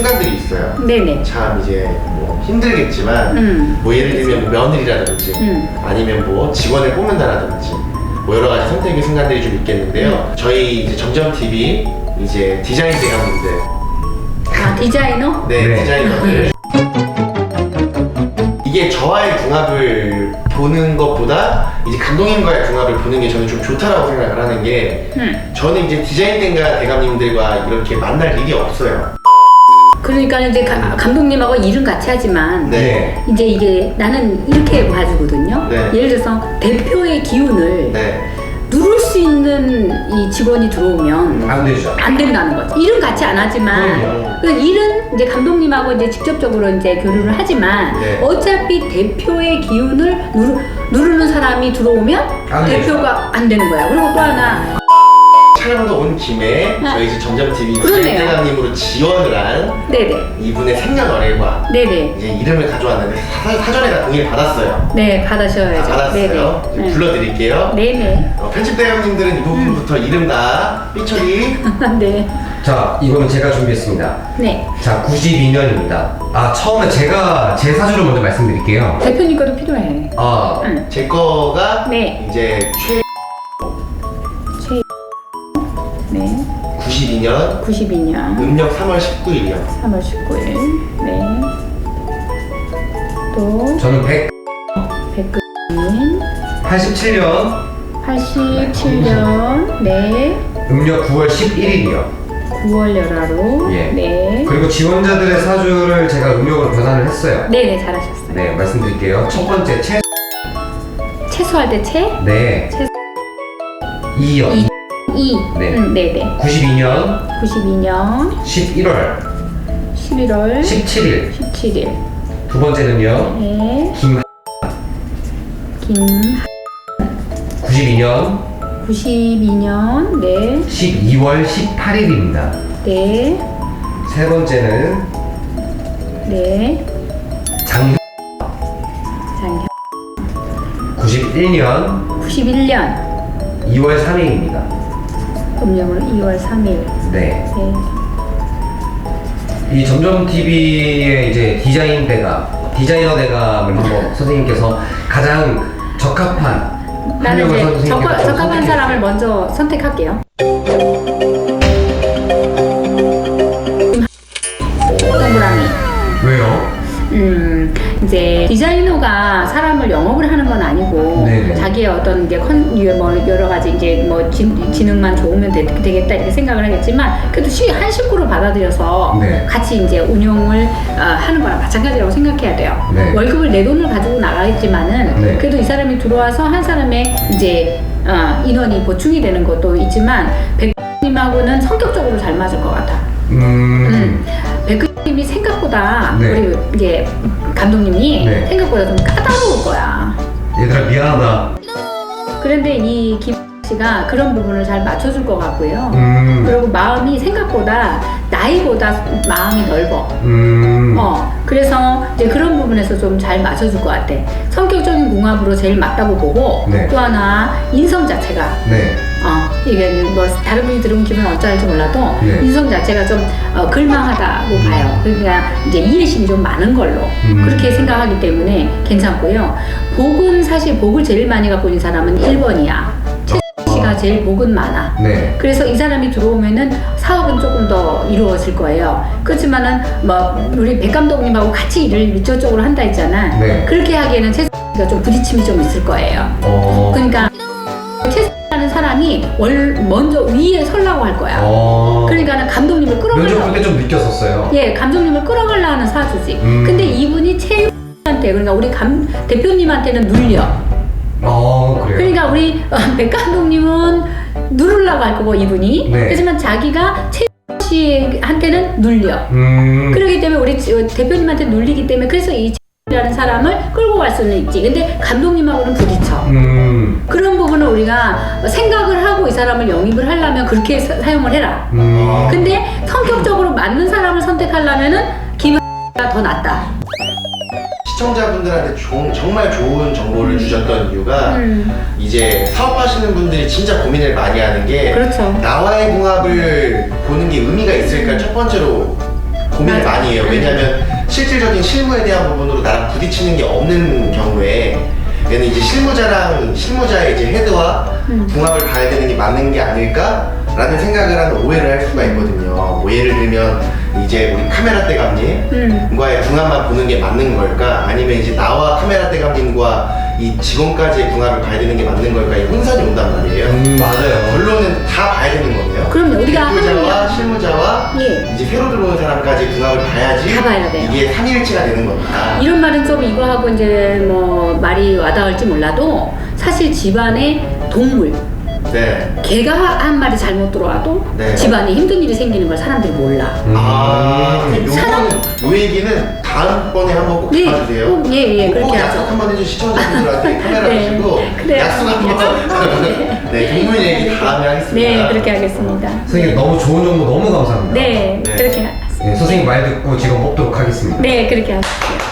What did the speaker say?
순간들이 있어요. 네네. 참 이제 뭐 힘들겠지만 음. 뭐 예를 들면 뭐 며느리라든지 음. 아니면 뭐 직원을 뽑는다라든지 뭐 여러 가지 선택의 순간들이 좀 있겠는데요. 저희 이제 점점 TV 이제 디자인 대감분들 아 디자이너? 네, 네. 디자이너들 이게 저와의 궁합을 보는 것보다 이제 감독님과의 궁합을 보는 게 저는 좀 좋다라고 생각을 하는 게 음. 저는 이제 디자인 대가 대감님들과 이렇게 만날 일이 없어요. 그러니까 이제 가- 감독님하고 일은 같이 하지만 네. 이제 이게 나는 이렇게 봐주거든요. 네. 예를 들어서 대표의 기운을 네. 누를 수 있는 이 직원이 들어오면 안 되죠. 안 된다는 거죠. 일은 같이 안 하지만. 그 일은 이제 감독님하고 이제 직접적으로 이제 교류를 하지만 네. 어차피 대표의 기운을 누르, 누르는 사람이 들어오면 안 되죠. 대표가 안 되는 거야. 그리고 또 하나 촬영도 온 김에 아. 저희 이제 점점 TV 그러네요. 디자인대감님으로 지원을 한 네네 이분의 생년월일과 네네 이제 이름을 가져왔는데 사, 사전에 다 동의를 받았어요. 네 다 받으셔야죠. 받았어요. 이제 네네 불러드릴게요. 네네 어, 편집 대감님들은 이 부분부터 이름 다 삐처리 네 자, 이거는 제가 준비했습니다. 네. 자, 92년입니다. 아, 처음에 제가 제 사주를 먼저 말씀드릴게요. 대표님 것도 필요해. 아, 응. 제 거가 네. 이제 최 최. 네. 92년 92년 음력 3월 19일이요. 3월 19일. 네. 또 저는 100, 백근님 87년 87년 네. 음력 9월 11일이요. 9월 열하로. 예. 네. 그리고 지원자들의 사주를 제가 음력으로 변환을 했어요. 네 네 잘하셨어요. 네, 말씀드릴게요. 첫 번째, 채, 채소할 때 채? 네. 채. 이연. 이. 이. 네. 음, 네네. 92년 92년 11월 11월 17일. 17일. 두 번째는요. 네. 김, 김. 92년 92년 네. 12월 18일입니다. 네. 세 번째는 네. 장장 91년 91년 2월 3일입니다. 음력으로 2월 3일. 네. 네. 이 점점 TV의 이제 디자인 대감, 디자이너 대감을 한번 선생님께서 가장 적합한 한 나는 명을 이제 선생님께서 적합, 적합한 선택해 사람을 주세요. 먼저 선택할게요. 동그라미. 왜요? 음, 이제 디자이너가 사람을 영업을 하는 건 아니고 네네. 자기의 어떤 이제 컨, 뭐 여러 가지 이제 뭐 지, 지능만 좋으면 되, 되겠다 이렇게 생각을 하겠지만 그래도 시, 한 식구로 받아들여서 네. 같이 이제 운영을 어, 하는 거랑 마찬가지라고 생각해야 돼요. 네. 월급을 내 돈을 가지고 나가겠지만은 네. 그래도 이 사람이 들어와서 한 사람의 이제 어, 인원이 보충이 되는 것도 있지만 백님하고는 성격적으로 잘 맞을 것 같아. 음, 음. 백근님이 생각보다 네. 우리 이제 감독님이 네. 생각보다 좀 까다로울 거야. 얘들아 미안하다. 그런데 이 김 씨가 그런 부분을 잘 맞춰줄 것 같고요. 음, 그리고 마음이 생각보다 나이보다 마음이 넓어. 음, 어, 그래서 이제 그런 부분에서 좀 잘 맞춰줄 것 같아. 성격적인 궁합으로 제일 맞다고 보고 네. 또 하나 인성 자체가 네, 어, 이게 뭐 다른 분이 들으면 기분 어쩔지 몰라도 네. 인성 자체가 좀 어, 글망하다고 음. 봐요. 그러니까 이제 이해심이 좀 많은 걸로 음. 그렇게 생각하기 때문에 괜찮고요. 복은 사실 복을 제일 많이 갖고 있는 사람은 1번이야. 최 씨가 제일 복은 많아. 네, 그래서 이 사람이 들어오면은 사업은 조금 더 이루어질 거예요. 그렇지만은 뭐 우리 백 감독님하고 같이 일을 이쪽쪽으로 한다 했잖아. 네. 그렇게 하기에는 최 씨가 좀 부딪힘이 좀 있을 거예요. 어, 그러니까 사람이 월 먼저 위에 설라고 할 거야. 어, 그러니까는 감독님을 면접 볼 끌어가려. 때좀 느꼈었어요. 예, 감독님을 끌어가려 하는 사주지. 음. 근데 이분이 최한테 그러니까 우리 감 대표님한테는 눌려. 어, 그래요. 그러니까 우리 어, 백 감독님은 누르려고 할 거고 이분이. 네. 하지만 자기가 최 씨한테는 눌려. 음, 그렇기 때문에 우리 지- 어, 대표님한테 눌리기 때문에 그래서 이 라는 사람을 끌고 갈 수는 있지. 근데 감독님하고는 부딪혀. 음, 그런 부분을 우리가 생각을 하고 이 사람을 영입을 하려면 그렇게 사, 사용을 해라. 음, 근데 성격적으로 맞는 사람을 선택하려면은 김은가 더 낫다. 시청자분들한테 종- 정말 좋은 정보를 주셨던 이유가 음, 이제 사업하시는 분들이 진짜 고민을 많이 하는 게 그렇죠. 나와의 궁합을 보는 게 의미가 있을까 첫 번째로 고민을 맞아. 많이 해요. 왜냐하면 실질적인 실무에 대한 부분으로 나랑 부딪히는 게 없는 경우에 얘는 이제 실무자랑 실무자의 이제 헤드와 음. 궁합을 봐야 되는 게 맞는 게 아닐까라는 생각을 하는 오해를 할 수가 있거든요. 뭐 예를 들면 이제 우리 카메라 대 감님 음. 과의 궁합만 보는 게 맞는 걸까? 아니면 이제 나와 카메라 대 감님과 이 직원까지의 궁합을 봐야 되는 게 맞는 걸까? 이 혼선이 온단 말이에요. 음, 맞아요. 결론은 다 봐야 되는 거네요. 그럼요. 우리가 하는 실무자와 예. 이제 새로 들어온 사람까지 궁합을 봐야지 다 봐야 돼요. 이게 삼일치가 되는 겁니다. 이런 말은 좀 이거하고 이제 뭐 말이 와닿을지 몰라도 사실 집안의 동물 네. 개가 한 마리 잘못 들어와도 네. 집안에 힘든 일이 생기는 걸 사람들이 몰라. 음. 아, 요거는 요 얘기는 다음번에 한번 꼭 네, 봐주세요. 꼭, 예, 예, 꼭 그렇게 약속 하죠. 한번 해주신 시청자분들한테 카메라 네, 보시고 그래요. 약속 한번 네, 동물 얘기 다음에 하겠습니다. 네, 그렇게 하겠습니다. 선생님 너무 좋은 정보 너무 감사합니다. 네, 네. 그렇게 하겠습니다. 네, 선생님 말 듣고 직원 뽑도록 하겠습니다. 네, 그렇게 하겠습니다.